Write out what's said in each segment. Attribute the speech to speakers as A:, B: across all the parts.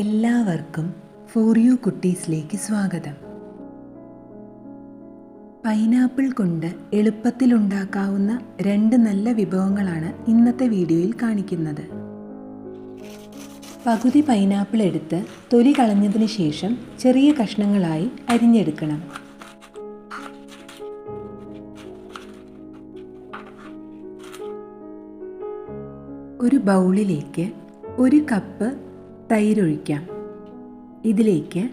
A: എല്ലാവർക്കും for you കുട്ടീസിലേക്ക് സ്വാഗതം. Pineapple കൊണ്ട് എളുപ്പത്തിൽ ഉണ്ടാക്കാവുന്ന രണ്ട് നല്ല വിഭവങ്ങളാണ് ഇന്നത്തെ വീഡിയോയിൽ കാണിക്കുന്നത്. പകുതി പൈനാപ്പിൾ എടുത്ത് തൊലി കളഞ്ഞതിന് ശേഷം ചെറിയ കഷ്ണങ്ങളായി അരിഞ്ഞെടുക്കണം. ഒരു ബൗളിലേക്ക് ഒരു കപ്പ് തൈരൊഴിക്കാം. ഇതിലേക്ക്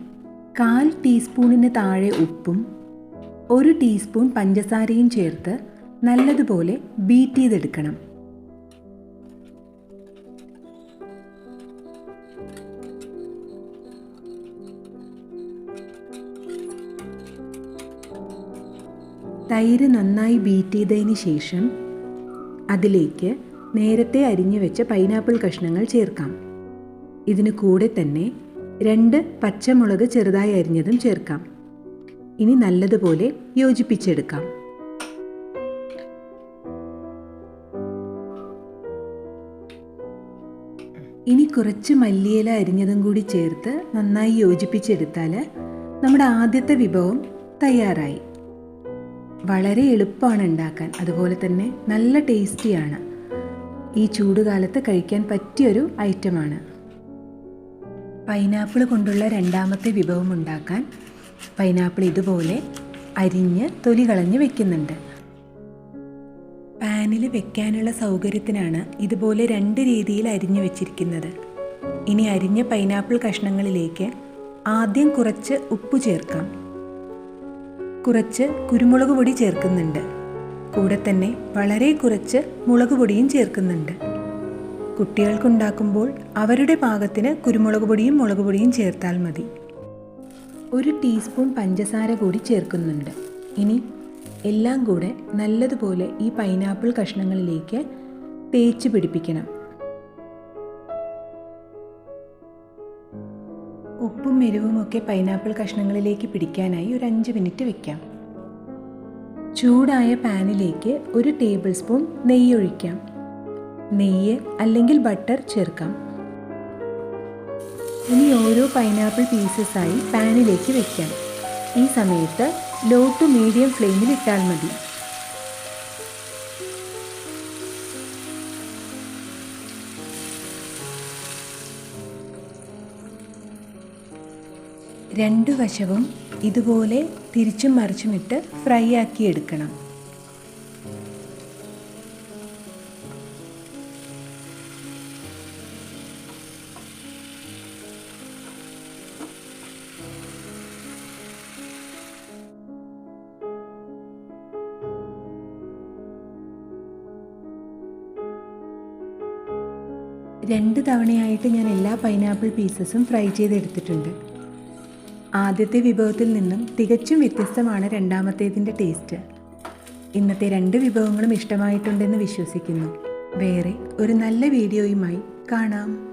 A: കാൽ ടീസ്പൂണിന് താഴെ ഉപ്പും ഒരു ടീസ്പൂൺ പഞ്ചസാരയും ചേർത്ത് നല്ലതുപോലെ ബീറ്റ് ചെയ്തെടുക്കണം. തൈര് നന്നായി ബീറ്റ് ചെയ്തതിന് ശേഷം അതിലേക്ക് നേരത്തെ അരിഞ്ഞു വെച്ച പൈനാപ്പിൾ കഷ്ണങ്ങൾ ചേർക്കാം. ഇതിന് കൂടെ തന്നെ രണ്ട് പച്ചമുളക് ചെറുതായി അരിഞ്ഞതും ചേർക്കാം. ഇനി നല്ലതുപോലെ യോജിപ്പിച്ചെടുക്കാം. ഇനി കുറച്ച് മല്ലിയില അരിഞ്ഞതും കൂടി ചേർത്ത് നന്നായി യോജിപ്പിച്ചെടുത്താൽ നമ്മുടെ ആദ്യത്തെ വിഭവം തയ്യാറായി. വളരെ എളുപ്പമാണ് ഉണ്ടാക്കാൻ. അതുപോലെ തന്നെ നല്ല ടേസ്റ്റിയാണ്. ഈ ചൂടുകാലത്ത് കഴിക്കാൻ പറ്റിയൊരു ഐറ്റമാണ്. പൈനാപ്പിൾ കൊണ്ടുള്ള രണ്ടാമത്തെ വിഭവം ഉണ്ടാക്കാൻ പൈനാപ്പിൾ ഇതുപോലെ അരിഞ്ഞ് തൊലി കളഞ്ഞ് വെക്കുന്നുണ്ട്. പാനിൽ വെക്കാനുള്ള സൗകര്യത്തിനാണ് ഇതുപോലെ രണ്ട് രീതിയിൽ അരിഞ്ഞ് വെച്ചിരിക്കുന്നത്. ഇനി അരിഞ്ഞ പൈനാപ്പിൾ കഷ്ണങ്ങളിലേക്ക് ആദ്യം കുറച്ച് ഉപ്പ് ചേർക്കാം. കുറച്ച് കുരുമുളക് പൊടി ചേർക്കുന്നുണ്ട്. കൂടെ തന്നെ വളരെ കുറച്ച് മുളക് പൊടിയും ചേർക്കുന്നുണ്ട്. കുട്ടികൾക്കുണ്ടാക്കുമ്പോൾ അവരുടെ പാകത്തിന് കുരുമുളക് പൊടിയും മുളക് പൊടിയും ചേർത്താൽ മതി. ഒരു ടീസ്പൂൺ പഞ്ചസാര കൂടി ചേർക്കുന്നുണ്ട്. ഇനി എല്ലാം കൂടെ നല്ലതുപോലെ ഈ പൈനാപ്പിൾ കഷ്ണങ്ങളിലേക്ക് തേച്ച് പിടിപ്പിക്കണം. ഉപ്പും എരിവും ഒക്കെ പൈനാപ്പിൾ കഷ്ണങ്ങളിലേക്ക് പിടിക്കാനായി ഒരു അഞ്ച് മിനിറ്റ് വെക്കാം. ചൂടായ പാനിലേക്ക് ഒരു ടേബിൾ സ്പൂൺ നെയ്യ് ഒഴിക്കാം നെയ്യ് അല്ലെങ്കിൽ ബട്ടർ ചേർക്കാം. ഇനി ഓരോ പൈനാപ്പിൾ പീസസായി പാനിലേക്ക് വെക്കാം. ഈ സമയത്ത് ലോ ടു മീഡിയം ഫ്ലെയിമിൽ ഇട്ടാൽ മതി. രണ്ടു വശവും ഇതുപോലെ തിരിച്ചും മറിച്ചുമിട്ട് ഫ്രൈ ആക്കി എടുക്കണം. രണ്ട് തവണയായിട്ട് ഞാൻ എല്ലാ പൈനാപ്പിൾ പീസസും ഫ്രൈ ചെയ്തെടുത്തിട്ടുണ്ട്. ആദ്യത്തെ വിഭവത്തിൽ നിന്നും തികച്ചും വ്യത്യസ്തമാണ് രണ്ടാമത്തേതിന്റെ ടേസ്റ്റ് ഇന്നത്തെ രണ്ട് വിഭവങ്ങളും ഇഷ്ടമായിട്ടുണ്ടെന്ന് വിശ്വസിക്കുന്നു. വേറെ ഒരു നല്ല വീഡിയോയുമായി കാണാം.